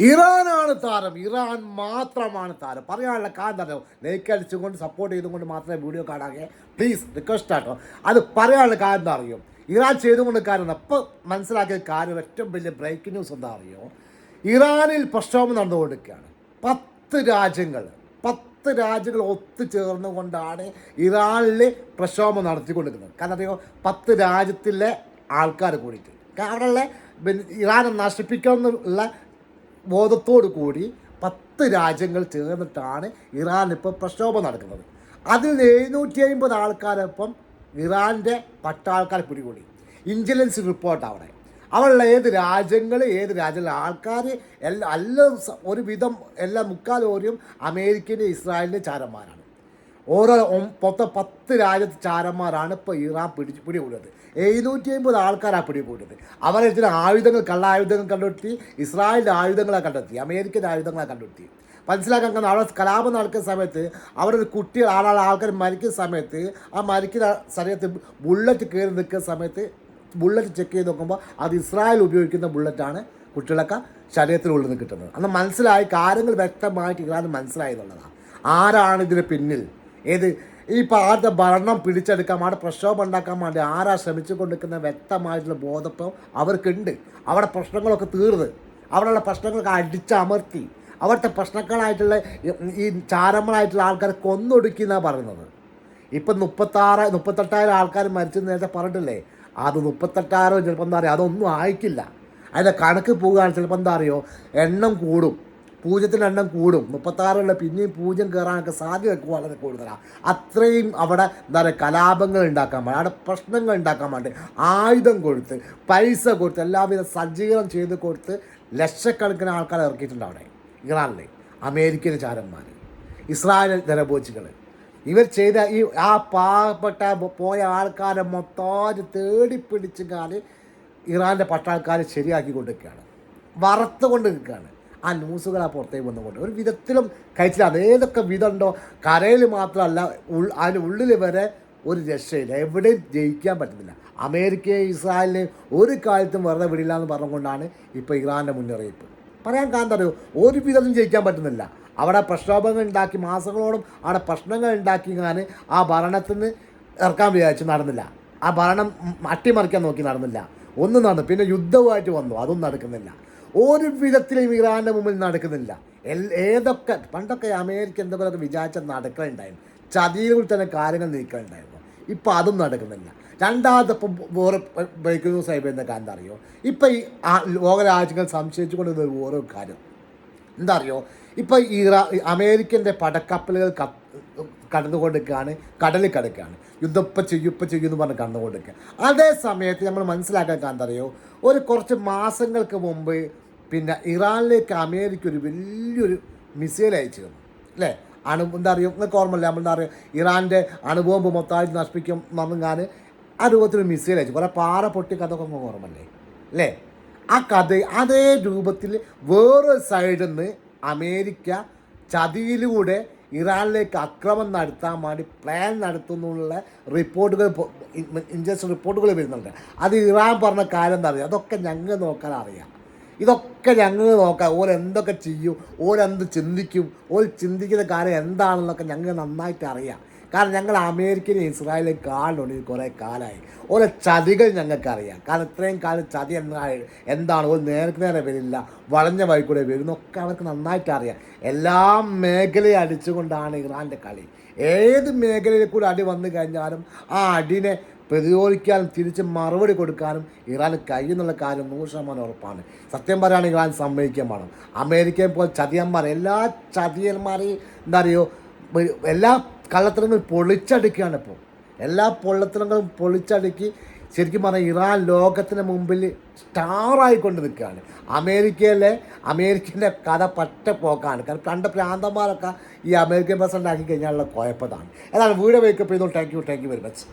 ഇറാനാണ് താരം. ഇറാൻ മാത്രമാണ് താരം. പറയാനുള്ള കാരണം അറിയോ ലൈക്ക് അടിച്ചുകൊണ്ട് സപ്പോർട്ട് ചെയ്തുകൊണ്ട് മാത്രമേ വീഡിയോ കാണാകെ. പ്ലീസ് റിക്വസ്റ്റ് ആട്ടോ. അത് പറയാനുള്ള കാരണം അറിയും? ഇറാൻ ചെയ്തുകൊണ്ട് കാരണം അപ്പോൾ മനസ്സിലാക്കിയ കാര്യം ഏറ്റവും വലിയ ബ്രേക്കിംഗ് ന്യൂസ് എന്താ അറിയോ? ഇറാനിൽ പ്രക്ഷോഭം നടന്നുകൊണ്ടിരിക്കുകയാണ്. പത്ത് രാജ്യങ്ങൾ പത്ത് രാജ്യങ്ങൾ ഒത്തുചേർന്നുകൊണ്ടാണ് ഇറാനിൽ പ്രക്ഷോഭം നടത്തിക്കൊണ്ടിരിക്കുന്നത്. കാരണം അറിയോ? പത്ത് രാജ്യത്തിലെ ആൾക്കാർ കൂടിയിട്ട്. അവിടെയുള്ള ഇറാനെ നശിപ്പിക്കാമെന്നുള്ള ബോധത്തോടു കൂടി പത്ത് രാജ്യങ്ങൾ ചേർന്നിട്ടാണ് ഇറാൻ പ്രക്ഷോഭം നടക്കുന്നത്. അതിൽ എഴുന്നൂറ്റി അമ്പത് ആൾക്കാരൊപ്പം ഇറാന്റെ പട്ടാൾക്കാർ പിടികൂടി. ഇന്റലിജൻസ് റിപ്പോർട്ട് അവിടെ. അവിടെയുള്ള ഏത് രാജ്യങ്ങൾ ഏത് രാജ്യങ്ങളിലെ ആൾക്കാർ എല്ലാ സ- ഒരുവിധം എല്ലാ മുക്കാലോരും അമേരിക്കന്റെ ഇസ്രായേലിന്റെ ചാരന്മാരാണ്. ഓരോ മൊത്തം പത്ത് രാജ്യത്ത് ചാരന്മാരാണ് ഇപ്പോൾ ഇറാൻ പിടിച്ച് പിടികൂടിയത് എഴുന്നൂറ്റി അമ്പത് ആൾക്കാരാണ് പിടികൂടിയത് അവരെ ചില ആയുധങ്ങൾ കള്ളായുധങ്ങൾ കണ്ടെത്തി ഇസ്രായേലിന്റെ ആയുധങ്ങളെ കണ്ടെത്തി അമേരിക്കന്റെ ആയുധങ്ങളെ കണ്ടെത്തി. മനസ്സിലാക്കാൻ കാരണം അവിടെ കലാപം നടക്കുന്ന സമയത്ത് അവരൊരു കുട്ടികൾ ആളാൾ ആൾക്കാർ മരിക്കുന്ന സമയത്ത് ആ മരിക്കുന്ന സമയത്ത് ബുള്ളറ്റ് കയറി നിൽക്കുന്ന സമയത്ത് ബുള്ളറ്റ് ചെക്ക് ചെയ്ത് നോക്കുമ്പോൾ അത് ഇസ്രായേൽ ഉപയോഗിക്കുന്ന ബുള്ളറ്റാണ് കുട്ടികളൊക്കെ ശരീരത്തിനുള്ളിൽ നിന്ന് കിട്ടുന്നത്. അന്ന് മനസ്സിലായി കാര്യങ്ങൾ വ്യക്തമായിട്ട് ഇറാൻ മനസ്സിലായി എന്നുള്ളതാണ്. ആരാണ് ഇതിന് പിന്നിൽ? ഏത്? ഈ ആരുടെ ഭരണം പിടിച്ചെടുക്കാൻ അവിടെ പ്രക്ഷോഭം ഉണ്ടാക്കാൻ വേണ്ടി ആരാ ശ്രമിച്ചു കൊണ്ടിരിക്കുന്ന വ്യക്തമായിട്ടുള്ള ബോധപ്പം അവർക്കുണ്ട്. അവിടെ പ്രശ്നങ്ങളൊക്കെ തീർന്ന്. അവിടെയുള്ള പ്രശ്നങ്ങളൊക്കെ അടിച്ചമർത്തി. അവിടുത്തെ പ്രശ്നങ്ങളായിട്ടുള്ള ഈ- ചാരമ്മളായിട്ടുള്ള ആൾക്കാരെ കൊന്നൊടുക്കി എന്നാണ് പറയുന്നത്. ഇപ്പം മുപ്പത്താറ് മുപ്പത്തെട്ടായിരം ആൾക്കാർ മരിച്ചു നേരത്തെ പറഞ്ഞിട്ടില്ലേ? അത് മുപ്പത്തെട്ടായിരം ചിലപ്പോൾ എന്താ പറയുക അതൊന്നും ആയിക്കില്ല അതിന്റെ കണക്ക് പോകുകയാണ് ചിലപ്പോൾ എന്താ അറിയോ? എണ്ണം കൂടും. പൂജ്യത്തിന്റെ എണ്ണം കൂടും. മുപ്പത്താറുള്ള പിന്നെയും പൂജ്യം കയറാനൊക്കെ സാധ്യതയൊക്കെ വളരെ കൂടുതലാണ് അത്രയും അവിടെ എന്താ പറയുക കലാപങ്ങൾ ഉണ്ടാക്കാൻ വേണ്ടി അവിടെ പ്രശ്നങ്ങൾ ഉണ്ടാക്കാൻ വേണ്ടി ആയുധം കൊടുത്ത് പൈസ കൊടുത്ത് എല്ലാവിധ സജ്ജീകരണം ചെയ്ത് കൊടുത്ത് ലക്ഷക്കണക്കിന് ആൾക്കാർ ഇറക്കിയിട്ടുണ്ട് അവിടെ. ഇറാനിൽ അമേരിക്കൻ ചാരന്മാർ ഇസ്രായേൽ ജനബോച്ചികൾ ഇവർ ചെയ്ത ഈ ആ പാവപ്പെട്ട പോയ ആൾക്കാരെ മൊത്തം തേടി പിടിച്ച് കാൽ ഇറാന്റെ പട്ടാൾക്കാർ ശരിയാക്കി കൊണ്ടിരിക്കുകയാണ് വറുത്തുകൊണ്ട് നിൽക്കുകയാണ് ആ ന്യൂസുകൾ ആ പുറത്തേക്ക് വന്നുകൊണ്ട് ഒരു വിധത്തിലും കഴിച്ചില്ല. അതേതൊക്കെ വിധമുണ്ടോ കരയിൽ മാത്രമല്ല ഉൾ ഉള്ളിൽ വരെ ഒരു രക്ഷയില്ല. എവിടെയും ജയിക്കാൻ പറ്റുന്നില്ല. അമേരിക്കയെ ഇസ്രായേലിനെ ഒരു കാലത്തും വെറുതെ വിടില്ല എന്ന് പറഞ്ഞുകൊണ്ടാണ് ഇപ്പോൾ ഇറാന്റെ മുന്നറിയിപ്പ്. പറയാൻ കാരണം ഒരു വിധത്തിലും ജയിക്കാൻ പറ്റുന്നില്ല. അവിടെ പ്രക്ഷോഭങ്ങൾ ഉണ്ടാക്കി മാസങ്ങളോളം അവിടെ പ്രശ്നങ്ങൾ ഉണ്ടാക്കി ഞാൻ ആ ഭരണത്തിൽ നിന്ന് ഇറക്കാൻ വിചാരിച്ചു നടന്നില്ല. ആ ഭരണം അട്ടിമറിക്കാൻ നോക്കി നടന്നില്ല. ഒന്നും നടന്നു. പിന്നെ യുദ്ധവുമായിട്ട് വന്നു. അതൊന്നും നടക്കുന്നില്ല. ഒരു വിധത്തിലും ഇറാന്റെ മുമ്പിൽ നടക്കുന്നില്ല. ഏതൊക്കെ പണ്ടൊക്കെ അമേരിക്ക എന്താ പറയുക വിചാരിച്ച നടക്കലുണ്ടായിരുന്നു. ചതിയിൽ തന്നെ കാര്യങ്ങൾ നീക്കലുണ്ടായിരുന്നു. ഇപ്പം അതും നടക്കുന്നില്ല. രണ്ടാമത്തെ ഇപ്പം വേറെ ന്യൂസ് ആയി വരുന്ന കാര്യം അറിയോ? ഇപ്പം ഈ ലോകരാജ്യങ്ങൾ സംശയിച്ചു കൊണ്ട് ഓരോ കാര്യം. എന്താ അറിയോ? ഇപ്പം ഇറാ അമേരിക്കന്റെ പടക്കപ്പലുകൾ കടന്നുകൊണ്ടിരിക്കുകയാണ് കടലിൽ കിടക്കുകയാണ്. യുദ്ധം ഇപ്പം ചെയ്യും ഇപ്പം ചെയ്യും എന്ന് പറഞ്ഞ് കടന്നുകൊണ്ടിരിക്കുക അതേ സമയത്ത് നമ്മൾ മനസ്സിലാക്കാൻ എന്താ അറിയോ? ഒരു കുറച്ച് മാസങ്ങൾക്ക് മുമ്പ് പിന്നെ ഇറാനിലേക്ക് അമേരിക്ക ഒരു വലിയൊരു മിസൈൽ അയച്ചു തന്നു. അല്ലേ? അണു എന്താ അറിയും നിങ്ങൾക്ക് ഓർമ്മയില്ല? നമ്മൾ എന്താ പറയുക ഇറാന്റെ അണുബോംബ് മൊത്തമായിട്ട് നശിപ്പിക്കും പറഞ്ഞാൽ ആ രൂപത്തിൽ മിസൈൽ അയച്ചു. കുറേ പാറ പൊട്ടി കഥ ഓർമ്മല്ലേ അല്ലേ? ആ കഥ അതേ രൂപത്തിൽ വേറൊരു സൈഡിൽ നിന്ന് അമേരിക്ക ചതിയിലൂടെ ഇറാനിലേക്ക് അക്രമം നടത്താൻ വേണ്ടി പ്ലാൻ നടത്തുന്നുള്ള റിപ്പോർട്ടുകൾ ഇൻജസ്റ്റ് റിപ്പോർട്ടുകൾ വരുന്നുണ്ട്. അത് ഇറാൻ പറഞ്ഞ കാര്യം എന്താ അറിയാം അതൊക്കെ ഞങ്ങൾ നോക്കാൻ അറിയാം. ഇതൊക്കെ ഞങ്ങൾ നോക്കാം. ഓരെന്തൊക്കെ ചെയ്യും ഓരെന്ത് ചിന്തിക്കും ഓർ ചിന്തിക്കുന്ന കാര്യം എന്താണെന്നൊക്കെ ഞങ്ങൾ നന്നായിട്ട് അറിയാം. കാരണം ഞങ്ങൾ അമേരിക്കയിലും ഇസ്രായേലും കാണുന്നുണ്ട് കുറേ കാലമായി. ഓരോ ചതികൾ ഞങ്ങൾക്കറിയാം. കാരണം ഇത്രയും കാലം ചതി എന്താ എന്താണ്? ഒരു നേരത്തെ നേരെ വരില്ല വളഞ്ഞ വഴി കൂടെ വരുന്നൊക്കെ അവർക്ക് നന്നായിട്ട് അറിയാം. എല്ലാ മേഖലയും അടിച്ചുകൊണ്ടാണ് ഇറാന്റെ കളി. ഏത് മേഖലയിൽ കൂടെ അടി വന്നു കഴിഞ്ഞാലും ആ അടിനെ പ്രതിരോധിക്കാനും തിരിച്ച് മറുപടി കൊടുക്കാനും ഇറാന് കഴിയുന്നുള്ള കാര്യം നൂറ് ശതമാനം ഉറപ്പാണ്. സത്യം പറയുകയാണെങ്കിൽ ഇറാൻ സമ്മതിക്കാൻ വേണം. അമേരിക്കയെ പോലെ ചതിയന്മാർ എല്ലാ ചതിയന്മാരെയും എന്താ പറയുക എല്ലാ കള്ളത്തരങ്ങളും പൊളിച്ചടുക്കുകയാണ് ഇപ്പോൾ എല്ലാ പൊള്ളത്തരങ്ങളും പൊളിച്ചടുക്കി ശരിക്കും പറഞ്ഞാൽ ഇറാൻ ലോകത്തിന് മുമ്പിൽ സ്റ്റാറായിക്കൊണ്ട് നിൽക്കുകയാണ് അമേരിക്കയിലെ അമേരിക്കന്റെ കഥ പറ്റ പോക്കാണ് കാരണം കണ്ട പ്രാന്തന്മാരൊക്കെ ഈ അമേരിക്കൻ പ്രസിഡന്റ് ആക്കി കഴിഞ്ഞാലുള്ള കുഴപ്പതാണ്. അതാണ് വീട് വേക്കപ്പ് ചെയ്തോ thank you thank you very much